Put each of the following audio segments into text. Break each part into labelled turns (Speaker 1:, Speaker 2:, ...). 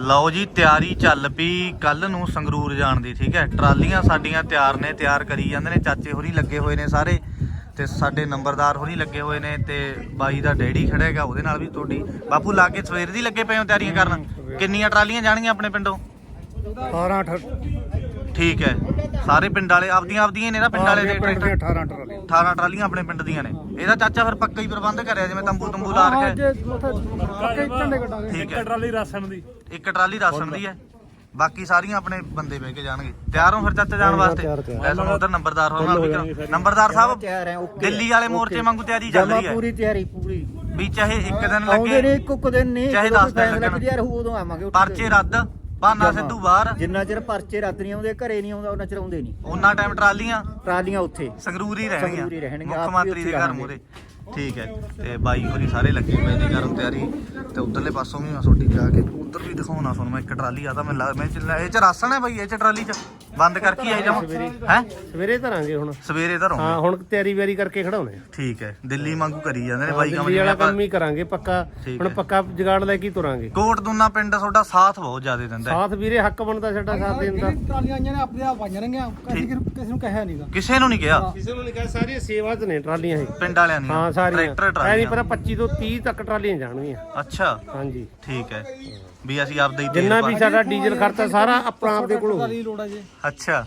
Speaker 1: ਲਓ ਜੀ ਤਿਆਰੀ ਚੱਲ ਪਈ। ਕੱਲ ਨੂੰ ਸੰਗਰੂਰ ਜਾਣ ਦੀ ਠੀਕ ਹੈ? ਟਰਾਲੀਆਂ ਸਾਡੀਆਂ ਤਿਆਰ ਨੇ ਤਿਆਰ ਕਰੀ ਜਾਂਦੇ ਨੇ। ਚਾਚੇ ਹੋਰੀ ਲੱਗੇ ਹੋਏ ਨੇ ਸਾਰੇ ਤੇ ਸਾਡੇ ਨੰਬਰਦਾਰ ਹੋਰੀ ਲੱਗੇ ਹੋਏ ਨੇ ਤੇ ਬਾਈ ਦਾ ਡੈਡੀ ਖੜਾ ਹੈਗਾ ਉਹਦੇ ਨਾਲ ਵੀ ਤੁਹਾਡੀ। ਬਾਪੂ ਲਾ ਕੇ ਸਵੇਰ ਦੀ ਲੱਗੇ ਪਏ ਹੋ ਤਿਆਰੀਆਂ ਕਰਨ? ਕਿੰਨੀਆਂ ਟਰਾਲੀਆਂ ਜਾਣਗੀਆਂ ਆਪਣੇ ਪਿੰਡੋਂ?
Speaker 2: 18
Speaker 1: ਠੀਕ ਹੈ। ਸਾਰੇ ਪਿੰਡ ਵਾਲੇ ਆਪਦੀਆਂ ਆਪਦੀਆਂ ਹੀ ਨੇ ਨਾ ਪਿੰਡ ਵਾਲੇ ਦੇ
Speaker 2: ਪਿੰਡ ਦੀਆਂ 18 ਟਰਾਲੀ
Speaker 1: 18 ਟਰਾਲੀਆਂ ਆਪਣੇ ਪਿੰਡ ਦੀਆਂ ਨੇ। ਇਹਦਾ ਚਾਚਾ ਫਿਰ ਪੱਕਾ ਹੀ ਪ੍ਰਬੰਧ ਕਰਿਆ ਜਿਵੇਂ ਤੰਬੂ ਤੰਬੂ ਲਾ ਰੱਖਿਆ। ਠੀਕ ਹੈ।
Speaker 3: ਟਰਾਲੀ ਰਾਸ਼ਨ ਦੀ।
Speaker 1: ਇੱਕ ਟਰਾਲੀ ਰਾਸ਼ਨ ਦੀ ਹੈ। ਬਾਕੀ ਸਾਰੀਆਂ ਆਪਣੇ ਬੰਦੇ ਬਹਿ ਕੇ ਜਾਣਗੇ। ਤਿਆਰ ਹੋ ਫਿਰ ਚਾਚਾ ਜਾਣ ਵਾਸਤੇ। ਲੈ ਤੁਹਾਨੂੰ ਉਧਰ ਨੰਬਰਦਾਰ ਹੋਣਾ ਵੀ ਕਰੋ ਨੰਬਰਦਾਰ ਸਾਹਿਬ
Speaker 4: ਤਿਆਰ ਹੈ ਓਕੇ।
Speaker 1: ਦਿੱਲੀ ਵਾਲੇ ਮੋਰਚੇ ਵਾਂਗੂ ਤਿਆਰੀ ਚੱਲ
Speaker 4: ਜਮਾ
Speaker 1: ਰਹੀ ਹੈ।
Speaker 4: ਪੂਰੀ ਤਿਆਰੀ ਪੂਰੀ।
Speaker 1: ਵੀ ਚਾਹੇ ਇੱਕ ਦਿਨ
Speaker 4: ਆਉਂਦੇ
Speaker 1: ਲੱਗੇ
Speaker 4: ਨੇ ਇੱਕ ਇੱਕ ਦਿਨ ਨਹੀਂ
Speaker 1: ਚਾਹੇ
Speaker 4: ਜਦੋਂ
Speaker 1: ਦਸ ਦਿਨ
Speaker 4: ਕੇ।
Speaker 1: ਪਰਚੇ ਰੱਦ।
Speaker 4: ਜਮਾਂ।
Speaker 1: ਸਿੱਧੂ ਬਾਹਰ।
Speaker 4: ਜਿੰਨਾ ਚਿਰ ਪਰਚੇ ਰੱਦ ਨਹੀਂ ਆਉਂਦੇ ਘਰੇ ਨਹੀਂ ਆਉਂਦਾ ਉਹਨਾਂ ਚਿਰ ਆਉਂਦੇ ਨਹੀਂ।
Speaker 1: ਉਹਨਾਂ ਟਾਈਮ ਟਰਾਲੀਆਂ?
Speaker 4: ਟਰਾਲੀਆਂ ਉੱਥੇ।
Speaker 1: ਸੰਗਰੂਰ ਹੀ
Speaker 4: ਸੰਗਰੂਰ ਹੀ
Speaker 1: ਰਹਿਣਗੀਆਂ
Speaker 4: ਰਹਿਣਗੀਆਂ,
Speaker 1: ਮੁੱਖ ਮੰਤਰੀ ਦੇ ਘਰ। ਮੂਰੇ ਠੀਕ ਹੈ ਤੇ ਬਾਈ ਹੋਰੀ ਸਾਰੇ ਲੱਗੇ ਪਏ ਨੇ ਕਰਨ ਤਿਆਰੀ। ਤੇ ਉਧਰਲੇ ਪਾਸੋਂ ਵੀ ਮੈਂ ਤੁਹਾਡੀ ਜਾ ਕੇ ਉਧਰ ਵੀ ਦਿਖਾਉਣਾ ਤੁਹਾਨੂੰ ਮੈਂ ਇੱਕ ਟਰਾਲੀ ਆ ਤਾਂ ਮੈਂ ਲਾ- ਮੈਂ ਇਹ ਚ ਰਾਸਣ ਹੈ ਬਾਈ ਇਹ ਚ ਟਰਾਲੀ ਚ। ਬੰਦ ਕਰਕੇ ਆਈ ਜਾਵਾਂ? ਹੈ
Speaker 2: ਸਵੇਰੇ ਧਰਾਂਗੇ ਹੁਣ।
Speaker 1: ਸਵੇਰੇ ਧਰੋਂ
Speaker 2: ਹਾਂ ਹੁਣ ਤਿਆਰੀ ਵਿਆਰੀ ਕਰਕੇ ਖੜਾਉਣੇ ਆ।
Speaker 1: ਠੀਕ ਹੈ ਦਿੱਲੀ ਵਾਂਗੂ ਕਰੀ ਜਾਂਦੇ ਨੇ ਬਾਈ ਕੰਮ
Speaker 2: ਦਿੱਲੀ
Speaker 1: ਜਿਵੇਂ
Speaker 2: ਵਾਲਾ
Speaker 1: ਆਪਾਂ
Speaker 2: ਕੰਮ ਹੀ ਕਰਾਂਗੇ ਪੱਕਾ।
Speaker 1: ਠੀਕ
Speaker 2: ਹੁਣ
Speaker 1: ਹੈ।
Speaker 2: ਪੱਕਾ ਜਗਾੜ ਲੈ ਕੇ ਹੀ ਤੁਰਾਂਗੇ।
Speaker 1: ਕੋਟ ਦੁੰਨਾ ਪਿੰਡ ਤੁਹਾਡਾ ਸਾਥ ਬਹੁਤ ਜ਼ਿਆਦਾ ਦਿੰਦਾ ਹੈ।
Speaker 2: ਸਾਥ ਵੀਰੇ ਹੱਕ ਬਣਦਾ ਸਾਡਾ ਸਾਥ ਦੇਣ ਦਾ।
Speaker 5: ਟਰਾਲੀਆਂ ਆਈਆਂ ਨੇ ਆਪਣੇ ਆਪ ਪਾਈਆਂ ਨੇਗੀਆਂ ਕਦੀ ਕਿਸੇ ਨੂੰ ਕਹਿਆ ਨਹੀਂਗਾ
Speaker 1: ਕਿਸੇ ਨੂੰ ਨਹੀਂ ਕਿਹਾ।
Speaker 2: ਕਿਸੇ ਨੂੰ ਨਹੀਂ ਕਹਾ ਸਾਰੀਆਂ ਸੇਵਾ ਚ ਨੇ ਟਰਾਲੀਆਂ ਇਹ।
Speaker 1: ਪਿੰਡ ਵਾਲਿਆਂ ਦੀਆਂ।
Speaker 2: ਹਾਂ ਸਾਰੀਆਂ।
Speaker 1: ਟਰੈਕਟਰ
Speaker 2: ਐ ਨਹੀਂ
Speaker 1: ਟਰਾਲੀਆਂ
Speaker 2: ਪਤਾ 25 ਤੋਂ 30 ਤੱਕ ਟਰਾਲੀਆਂ ਜਾਣਗੀਆਂ।
Speaker 1: ਅੱਛਾ।
Speaker 2: ਹਾਂਜੀ।
Speaker 1: ਠੀਕ ਹੈ। ਵੀ ਅਸੀਂ ਆਪਦਾ ਹੀ ਤੇਲ
Speaker 2: ਜਿੰਨਾ ਵੀ
Speaker 1: ਪਾ-
Speaker 2: ਸਾਡਾ ਡੀਜ਼ਲ ਖਰਚਾ ਸਾਰਾ ਆਪਣਾ ਆਪਦੇ ਕੋਲ ਹੋਊ।
Speaker 5: ਲੋੜ ਆ ਜੇ
Speaker 1: ਅੱਛਾ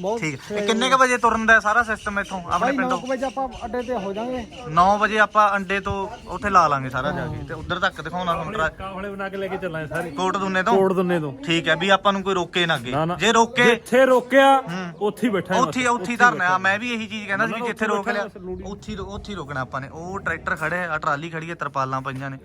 Speaker 5: ਬਹੁਤ
Speaker 1: ਠੀਕ ਹੈ। ਇਹ ਕਿੰਨੇ ਕ ਵਜੇ ਤੁਰਨ ਦਾ ਹੈ ਸਾਰਾ ਸਿਸਟਮ ਇੱਥੋਂ ਆਪਣੇ
Speaker 5: ਭਾਈ 9
Speaker 1: ਪਿੰਡੋਂ?
Speaker 5: ਵਜੇ ਆਪਾਂ ਅੱਡੇ ਤੇ ਹੋ ਜਾਾਂਗੇ
Speaker 1: 9 ਵਜੇ ਆਪਾਂ ਅੰਡੇ ਤੋਂ ਉੱਥੇ ਲਾ ਲਾਂਗੇ ਸਾਰਾ ਜਾ ਕੇ ਤੇ ਉਧਰ ਤੱਕ ਦਿਖਾਉਣਾ ਤੁਹਾਨੂੰ ਟਰਾ-
Speaker 3: ਕਾਫਲੇ ਬਣਾ ਕੇ ਲੈ ਕੇ ਚੱਲਾਂ ਸਾਰੇ।
Speaker 1: ਕੋਟ ਦੁੰਨੇ ਤੋਂ?
Speaker 3: ਤੋੜ ਦਿੰਨੇ ਤੋਂ।
Speaker 1: ਠੀਕ ਹੈ ਵੀ ਆਪਾਂ ਨੂੰ ਕੋਈ ਰੋਕੇ ਨਾ ਅੱਗੇ। ਜੇ ਰੋਕੇ
Speaker 3: ਜਿੱਥੇ ਰੋਕਿਆ। ਉੱਥੇ ਹੀ ਬੈਠਾ
Speaker 1: ਉੱਥੇ ਉੱਥੇ ਧਰਨਾ ਆ ਮੈਂ ਵੀ ਇਹੀ ਚੀਜ਼ ਕਹਿੰਦਾ ਸੀ ਵੀ ਜਿੱਥੇ ਰੋਕ ਲਿਆ
Speaker 3: ਉੱਥੇ
Speaker 1: ਉੱਥੇ ਰੋਕਣਾ ਆਪਾਂ ਨੇ। ਉਹ ਟਰੈਕਟਰ ਖੜੇ ਆ ਟਰਾਲੀ ਖੜੀ ਹੈ ਤਰਪਾਲਾਂ ਪਈਆਂ ਨੇ।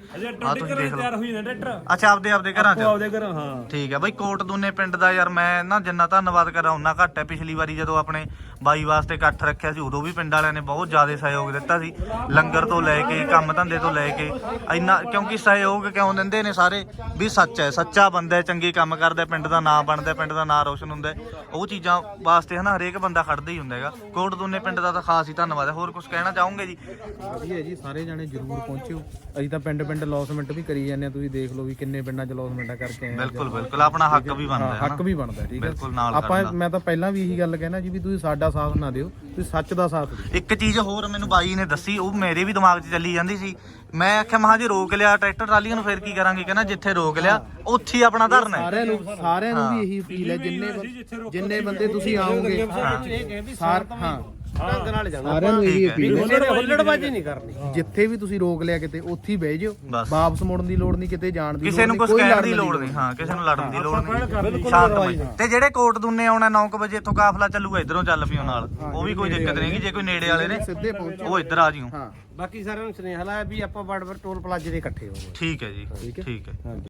Speaker 1: ਆ ਤੁਸੀਂ ਦੇਖ
Speaker 3: ਤਿਆਰ
Speaker 1: ਲਓ
Speaker 3: ਹੋਈ ਨੇ ਟਰੈਕਟਰ?
Speaker 1: ਅੱਛਾ ਆਪਦੇ ਆਪਦੇ ਘਰਾਂ 'ਚ?
Speaker 3: ਆਪਦੇ ਘਰ ਹਾਂ।
Speaker 1: ਠੀਕ ਹੈ। ਬਈ ਕੋਟ ਦੁੰਨੇ ਪਿੰਡ ਦਾ ਯਾਰ ਮੈਂ ਨਾ ਜਿੰਨਾ ਧੰਨਵਾਦ ਕਰਾਂ ਉਹਨਾਂ ਘੱਟ ਹੈ। ਪਿਛਲੀ ਵਾਰੀ ਜਦੋਂ ਆਪਣੇ ਬਾਈ ਵਾਸਤੇ ਇਕੱਠ ਰੱਖਿਆ ਸੀ ਉਦੋਂ ਵੀ ਪਿੰਡ ਵਾਲਿਆਂ ਨੇ ਬਹੁਤ ਜ਼ਿਆਦਾ ਸਹਿਯੋਗ ਦਿੱਤਾ ਸੀ। ਲੰਗਰ ਤੋਂ ਲੈ ਕੇ ਕੰਮ ਧੰਦੇ ਤੋਂ ਲੈ ਕੇ ਇੰਨਾ ਕਿਉਂਕਿ ਸਹਿਯੋਗ ਕਿਉਂ ਦਿੰਦੇ ਨੇ ਸਾਰੇ? ਵੀ ਸੱਚ ਹੈ ਸੱਚਾ ਬੰਦਾ ਹੈ ਚੰਗੇ ਕੰਮ ਕਰਦਾ ਪਿੰਡ ਦਾ ਨਾਂ ਬਣਦਾ ਪਿੰਡ ਦਾ ਨਾਂ ਰੋਸ਼ਨ ਹੁੰਦਾ। ਉਹ ਚੀਜ਼ਾਂ ਵਾਸਤੇ ਹਨਾ ਹਰੇਕ ਬੰਦਾ ਖੜਦਾ ਹੀ ਹੁੰਦਾ ਹੈਗਾ। ਕੋਟ ਦੁੰਨੇ ਪਿੰਡ ਦਾ ਤਾਂ ਖਾਸ ਹੀ ਧੰਨਵਾਦ ਹੈ। ਹੋਰ ਕੁਝ ਕਹਿਣਾ ਚਾਹੋਗੇ ਜੀ?
Speaker 6: ਵਧੀਆ ਜੀ ਸਾਰੇ ਜਾਣੇ ਜਰੂਰ ਪਹੁੰਚਿਓ। ਅਸੀਂ ਤਾਂ ਪਿੰਡ ਪਿੰਡ ਲੌਸਮੈਂਟ ਵੀ ਕਰੀ ਜਾਂਦੇ ਆ ਤੁਸੀਂ ਦੇਖ ਲਓ ਵੀ ਕਿੰਨੇ ਪਿੰਡਾਂ 'ਚ ਲੌਸਮੈਂਟ ਕਰਕੇ ਆਏ
Speaker 1: ਬਿਲਕੁਲ ਬਿਲਕੁਲ। ਆਪਣਾ ਹੱਕ ਵੀ ਬਣਦਾ ਹੈ
Speaker 6: ਹੱਕ ਵੀ ਬਣਦਾ ਠੀਕ ਹੈ।
Speaker 1: ਬਿਲਕੁਲ ਨਾਲ
Speaker 6: ਆਪਾਂ। ਮੈਂ ਤਾਂ ਪਹਿਲਾਂ ਵੀ ਇਹੀ ਗੱਲ ਕਹਿਣਾ ਜੀ ਵੀ ਤੁਸੀਂ ਸਾਡਾ ਸਾਥ ਨਾ ਦਿਓ ਤੁਸੀਂ ਸੱਚ ਦਾ ਸਾਥ ਦਿਓ।
Speaker 1: ਇੱਕ ਚੀਜ਼ ਹੋਰ ਮੈਨੂੰ ਬਾਈ ਨੇ ਦੱਸੀ ਉਹ ਮੇਰੇ ਵੀ ਦਿਮਾਗ 'ਚ ਚੱਲੀ ਜਾਂਦੀ ਸੀ। ਮੈਂ ਆਖਿਆ ਮਹਾ ਜੀ ਰੋਕ ਲਿਆ ਟਰੈਕਟਰ ਟਰਾਲੀਆਂ ਨੂੰ ਫੇਰ ਕੀ ਕਰਾਂਗੇ? ਕਹਿੰਦਾ ਜਿੱਥੇ ਰੋਕ ਲਿਆ ਉੱਥੇ ਹੀ ਆਪਣਾ ਧਰਨਾ ਹੈ।
Speaker 6: ਸਾਰਿਆਂ ਨੂੰ ਸਾਰਿਆਂ ਨੂੰ ਵੀ ਇਹੀ ਅਪੀਲ ਹੈ ਜਿੰਨੇ ਬੰ- ਜਿੰਨੇ ਬੰਦੇ ਤੁਸੀਂ ਆਓਗੇ ਸਾਰ ਹਾਂ।
Speaker 2: ਢੰਗ ਨਾਲ ਜਾਣਾ।
Speaker 6: ਸਾਰਿਆਂ ਨੂੰ ਇਹੀ
Speaker 1: ਠੀਕ ਹੈ।
Speaker 6: ਅਪੀਲ ਹੈ।
Speaker 2: ਹੁੱਲੜ ਹੁੱਲੜਬਾਜੀ ਨਹੀਂ ਕਰਨੀ।
Speaker 6: ਜਿੱਥੇ ਵੀ ਤੁਸੀਂ ਰੋਕ ਲਿਆ ਕਿਤੇ ਉੱਥੇ ਹੀ ਬਹਿ ਜਾਓ।
Speaker 1: ਬਸ।
Speaker 6: ਵਾਪਸ ਮੁੜਨ ਦੀ ਲੋੜ ਨਹੀਂ ਕਿਤੇ ਜਾਣ ਦੀ
Speaker 1: ਕਿਸੇ ਨੂੰ ਕੁਝ
Speaker 6: ਕੋਈ
Speaker 1: ਕਹਿਣ
Speaker 6: ਲੜਨ
Speaker 1: ਦੀ ਲੋੜ ਨਹੀਂ। ਹਾਂ ਕਿਸੇ ਨੂੰ ਲੜਨ ਦੀ ਲੋੜ ਨਹੀਂ।
Speaker 6: ਬਿਲਕੁਲ
Speaker 1: ਸ਼ਾਂਤਮਈ ਤੇ ਜਿਹੜੇ ਕੋਟ ਦੁੰਨੇ ਆਉਣਾ 9 ਵਜੇ ਇੱਥੋਂ ਕਾਫਲਾ ਚੱਲੂਗਾ ਇਧਰੋਂ ਚੱਲ ਪਿਓ ਨਾਲ। ਉਹ ਵੀ ਕੋਈ ਦਿੱਕਤ ਨਹੀਂ ਜੇ ਕੋਈ ਨੇੜੇ ਵਾਲੇ ਨੇ
Speaker 6: ਸਿੱਧੇ ਪਹੁੰਚੋ
Speaker 1: ਉਹ ਇੱਧਰ ਆ ਜਿਓ
Speaker 6: ਹਾਂ।
Speaker 2: ਬਾਕੀ ਸਾਰਿਆਂ ਨੂੰ ਸੁਨੇਹਾ ਲਾਇਆ ਵੀ ਆਪਾਂ ਬੜਬੜ ਟੋਲ ਪਲਾਜੇ ਦੇ ਇਕੱਠੇ ਹੋਵਾਂਗੇ
Speaker 1: ਠੀਕ ਹੈ ਜੀ ਠੀਕ ਹੈ।